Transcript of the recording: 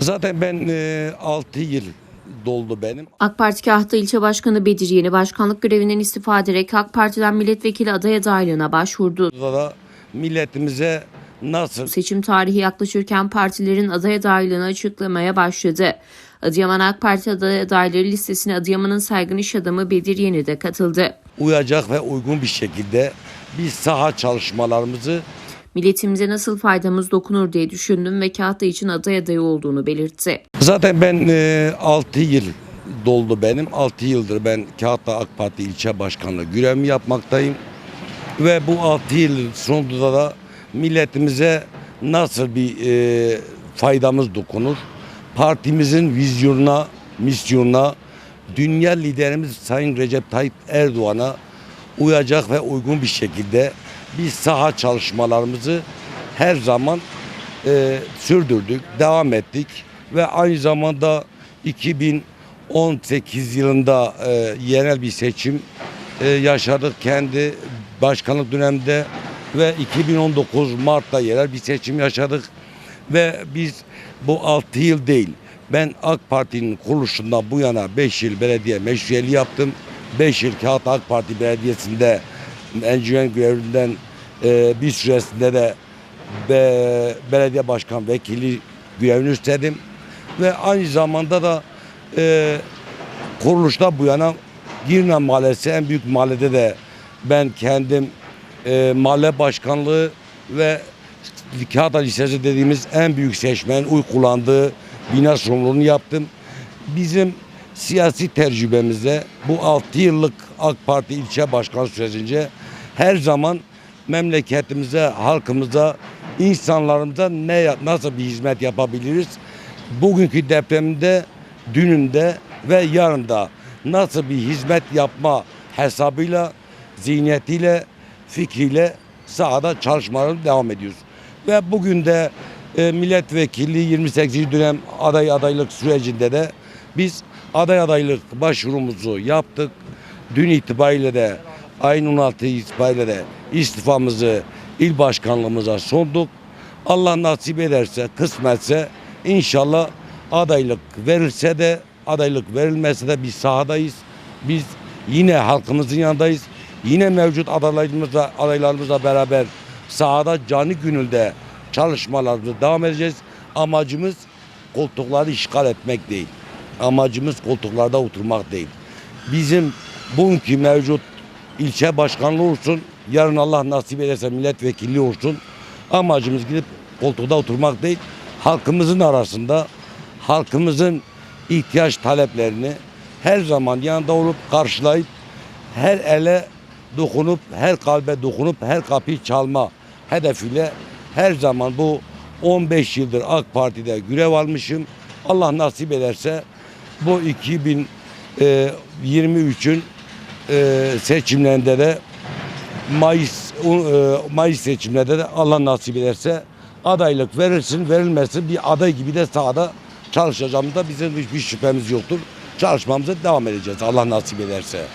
Zaten ben e, 6 yıl doldu benim. AK Parti Kahta İlçe Başkanı Bedir Yeni başkanlık görevinden istifa ederek AK Parti'den milletvekili aday adaylığına başvurdu. Burada da milletimize nasıl Seçim tarihi yaklaşırken partilerin aday adaylığını açıklamaya başladı. Adıyaman AK Parti aday adayları listesine Adıyaman'ın saygın iş adamı Bedir Yeni de katıldı. uyacak ve uygun bir şekilde biz saha çalışmalarımızı Milletimize nasıl faydamız dokunur diye düşündüm ve Kahta için aday adayı olduğunu belirtti. Zaten ben e, 6 yıl doldu benim. 6 yıldır ben Kağıtlı AK Parti ilçe başkanlığı görevimi yapmaktayım. Ve bu 6 yıl sonunda da milletimize nasıl bir e, faydamız dokunur? Partimizin vizyonuna, misyonuna, dünya liderimiz Sayın Recep Tayyip Erdoğan'a uyacak ve uygun bir şekilde biz saha çalışmalarımızı her zaman e, sürdürdük, devam ettik ve aynı zamanda 2018 yılında e, yerel bir seçim e, yaşadık kendi başkanlık döneminde ve 2019 Mart'ta yerel bir seçim yaşadık ve biz bu 6 yıl değil ben AK Parti'nin kuruluşundan bu yana 5 yıl belediye meşruiyeli yaptım. 5 yıl Kağıt AK Parti Belediyesi'nde encümen görevinden e, bir süresinde de be, belediye başkan vekili görevini üstledim. Ve aynı zamanda da e, kuruluşta bu yana Girne Mahallesi en büyük mahallede de ben kendim e, mahalle başkanlığı ve Kağıt Lisesi dediğimiz en büyük seçmen uy kullandığı bina sorumluluğunu yaptım. Bizim siyasi tecrübemizde bu 6 yıllık AK Parti ilçe başkan sürecince her zaman memleketimize, halkımıza, insanlarımıza ne nasıl bir hizmet yapabiliriz? Bugünkü depremde, dününde ve yarında nasıl bir hizmet yapma hesabıyla, zihniyetiyle, fikriyle sahada çalışmalarına devam ediyoruz. Ve bugün de e, milletvekili 28. dönem aday adaylık sürecinde de biz aday adaylık başvurumuzu yaptık. Dün itibariyle de ayın 16 itibariyle de istifamızı il başkanlığımıza sunduk. Allah nasip ederse, kısmetse inşallah adaylık verirse de adaylık verilmezse de biz sahadayız. Biz yine halkımızın yanındayız. Yine mevcut adaylarımızla, adaylarımızla beraber sahada canı gönülde çalışmalarımızı devam edeceğiz. Amacımız koltukları işgal etmek değil. Amacımız koltuklarda oturmak değil. Bizim bugünkü mevcut ilçe başkanlığı olsun, yarın Allah nasip ederse milletvekilliği olsun. Amacımız gidip koltukta oturmak değil, halkımızın arasında halkımızın ihtiyaç taleplerini her zaman yanında olup karşılayıp her ele dokunup, her kalbe dokunup, her kapıyı çalma hedefiyle her zaman bu 15 yıldır AK Parti'de görev almışım. Allah nasip ederse bu 2023'ün e, seçimlerinde de Mayıs e, Mayıs seçimlerinde de Allah nasip ederse adaylık verirsin verilmesin bir aday gibi de sahada çalışacağımızda bizim hiçbir şüphemiz yoktur. Çalışmamıza devam edeceğiz Allah nasip ederse.